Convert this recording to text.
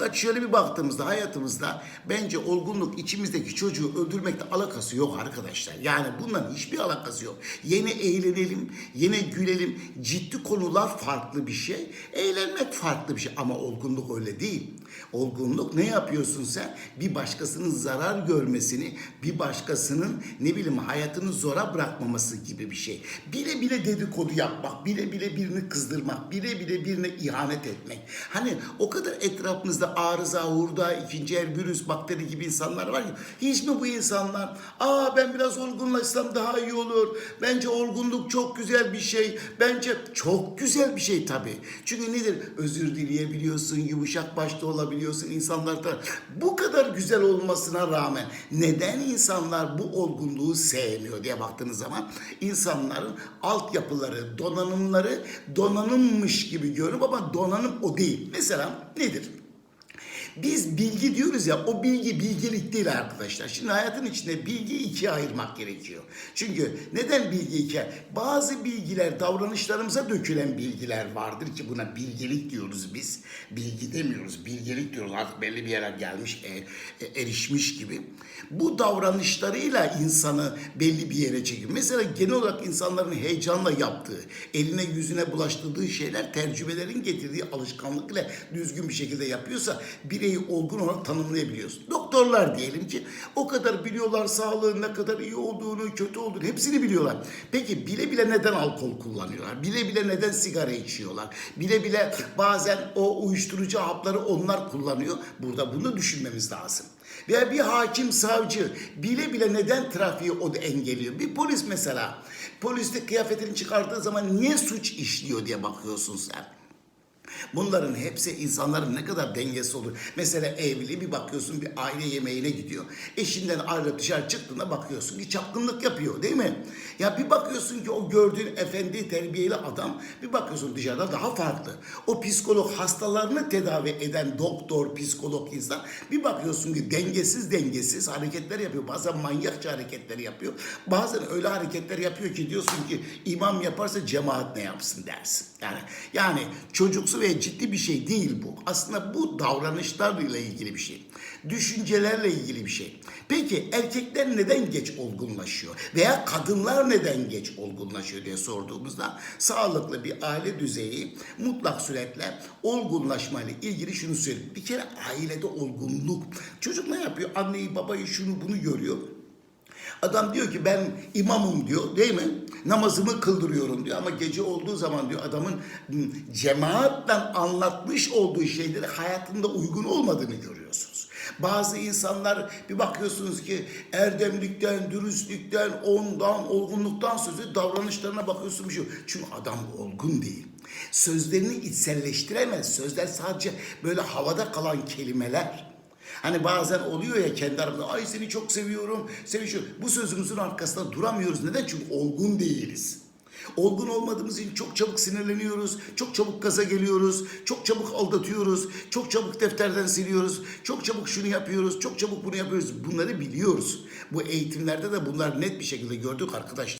Fakat şöyle bir baktığımızda hayatımızda bence olgunluk içimizdeki çocuğu öldürmekle alakası yok arkadaşlar. Yani bunların hiçbir alakası yok. Yine eğlenelim, yine gülelim. Ciddi konular farklı bir şey. Eğlenmek farklı bir şey ama olgunluk öyle değil. Olgunluk ne yapıyorsun sen? Bir başkasının zarar görmesini, bir başkasının ne bileyim hayatını zora bırakmaması gibi bir şey. Bile bile dedikodu yapmak, bile bile birini kızdırmak, bile bile birine ihanet etmek. Hani o kadar etrafımızda arıza, hurda, ikinci el virüs, bakteri gibi insanlar var ya. Hiç mi bu insanlar? Aa ben biraz olgunlaşsam daha iyi olur. Bence olgunluk çok güzel bir şey. Bence çok güzel bir şey tabii. Çünkü nedir? Özür dileyebiliyorsun, yumuşak başta olabiliyorsun insanlar da. Bu kadar güzel olmasına rağmen neden insanlar bu olgunluğu sevmiyor diye baktığınız zaman insanların altyapıları, donanımları donanımmış gibi görünüp ama donanım o değil. Mesela nedir? Biz bilgi diyoruz ya o bilgi bilgelik değil arkadaşlar. Şimdi hayatın içinde bilgi ikiye ayırmak gerekiyor. Çünkü neden bilgi ikiye? Bazı bilgiler davranışlarımıza dökülen bilgiler vardır ki buna bilgelik diyoruz biz. Bilgi demiyoruz bilgelik diyoruz artık belli bir yere gelmiş e, e, erişmiş gibi. Bu davranışlarıyla insanı belli bir yere çekiyor. Mesela genel olarak insanların heyecanla yaptığı, eline yüzüne bulaştırdığı şeyler tercümelerin getirdiği alışkanlıkla düzgün bir şekilde yapıyorsa bireyi olgun olarak tanımlayabiliyorsun. Doktorlar diyelim ki o kadar biliyorlar sağlığın ne kadar iyi olduğunu, kötü olduğunu hepsini biliyorlar. Peki bile bile neden alkol kullanıyorlar? Bile bile neden sigara içiyorlar? Bile bile bazen o uyuşturucu hapları onlar kullanıyor. Burada bunu düşünmemiz lazım. Veya bir hakim savcı bile bile neden trafiği o da engelliyor? Bir polis mesela poliste kıyafetini çıkardığı zaman niye suç işliyor diye bakıyorsun sen. Bunların hepsi insanların ne kadar dengesi olur. Mesela evli bir bakıyorsun bir aile yemeğine gidiyor. Eşinden ayrılıp dışarı çıktığında bakıyorsun ki çapkınlık yapıyor değil mi? Ya bir bakıyorsun ki o gördüğün efendi terbiyeli adam bir bakıyorsun dışarıda daha farklı. O psikolog hastalarını tedavi eden doktor, psikolog insan bir bakıyorsun ki dengesiz dengesiz hareketler yapıyor. Bazen manyakça hareketler yapıyor. Bazen öyle hareketler yapıyor ki diyorsun ki imam yaparsa cemaat ne yapsın dersin. Yani yani çocuksu ve ciddi bir şey değil bu. Aslında bu davranışlarla ilgili bir şey. Düşüncelerle ilgili bir şey. Peki erkekler neden geç olgunlaşıyor? Veya kadınlar neden geç olgunlaşıyor diye sorduğumuzda sağlıklı bir aile düzeyi mutlak suretle olgunlaşmayla ilgili şunu söyleyeyim. Bir kere ailede olgunluk. Çocuk ne yapıyor? Anneyi babayı şunu bunu görüyor. Adam diyor ki ben imamım diyor değil mi? Namazımı kıldırıyorum diyor ama gece olduğu zaman diyor adamın hmm, cemaatle anlatmış olduğu şeyleri hayatında uygun olmadığını görüyorsunuz. Bazı insanlar bir bakıyorsunuz ki erdemlikten, dürüstlükten, ondan, olgunluktan sözü davranışlarına bakıyorsunuz. Çünkü adam olgun değil. Sözlerini içselleştiremez. Sözler sadece böyle havada kalan kelimeler. Hani bazen oluyor ya kendi aramızda ay seni çok seviyorum, seni şu. Bu sözümüzün arkasında duramıyoruz. Neden? Çünkü olgun değiliz. Olgun olmadığımız için çok çabuk sinirleniyoruz, çok çabuk gaza geliyoruz, çok çabuk aldatıyoruz, çok çabuk defterden siliyoruz, çok çabuk şunu yapıyoruz, çok çabuk bunu yapıyoruz. Bunları biliyoruz. Bu eğitimlerde de bunlar net bir şekilde gördük arkadaşlar.